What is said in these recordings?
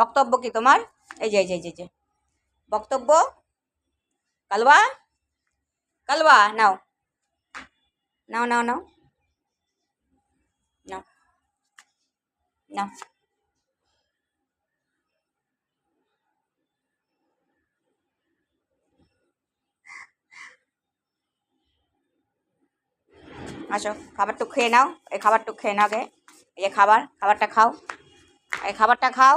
বক্তব্য কি তোমার? এই যে এই যে যে, বক্তব্য? কালবা কালবা নাও। নাও নাও নাও। নাও। নাও। আসো খাবারটুক খেয়ে নাও। এই খাবারটুক খেয়ে নাও গে এই যে খাবার খাবারটা খাও। এই খাবারটা খাও।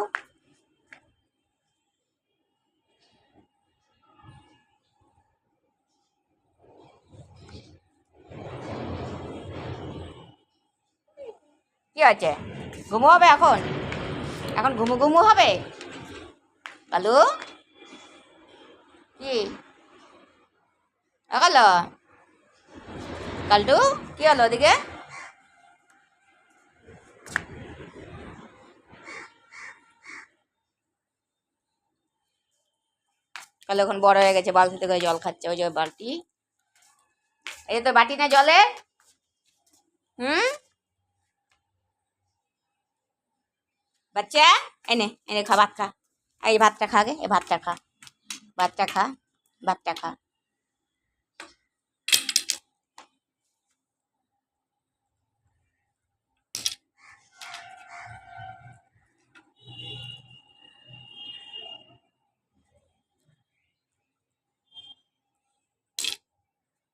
আছে? ঘুমো হবে এখন? এখন ঘুমু ঘুমু হবে? কালু? কি? কালো? কালটু, কি হলো ওদিকে? কালো এখন বড় হয়ে গেছে, বালতি থেকে জল খাচ্ছে, ওই যে বালতি। এই তো বাটি না জলে? হুম? বাচ্চা এনে এনে খা ভাত খা এই ভাতটা খা গে এই ভাতটা খা ভাতটা খা ভাতটা খা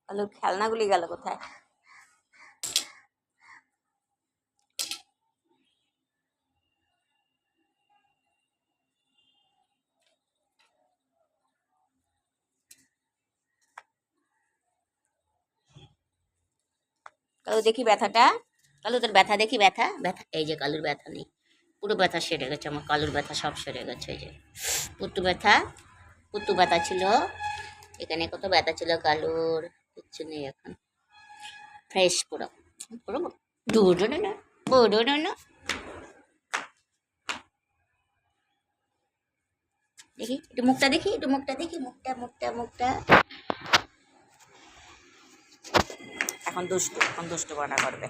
কালুর খেলনাগুলি গেল কোথায় দেখি ব্যথাটা। কালু তোর ব্যথা দেখি ব্যথা? ব্যথা, এই যে কালুর ব্যথা নেই। পুরো ব্যথা সেরে গেছে, আমার কালুর ব্যথা সব সেরে গেছে, এই যে। পুত্তু ব্যথা পুত্তু ব্যথা ছিল। এখানে কত ব্যথা ছিল কালুর? কিচ্ছু নেই এখন। ফ্রেশ পুরো। পুরো ডুডো না বুডো না দেখি, একটু মুখটা দেখি, একটু মুখটা দেখি, মুখটা মুখটা মুখটা। এখন দুষ্টু এখন দুষ্টু বানা করবে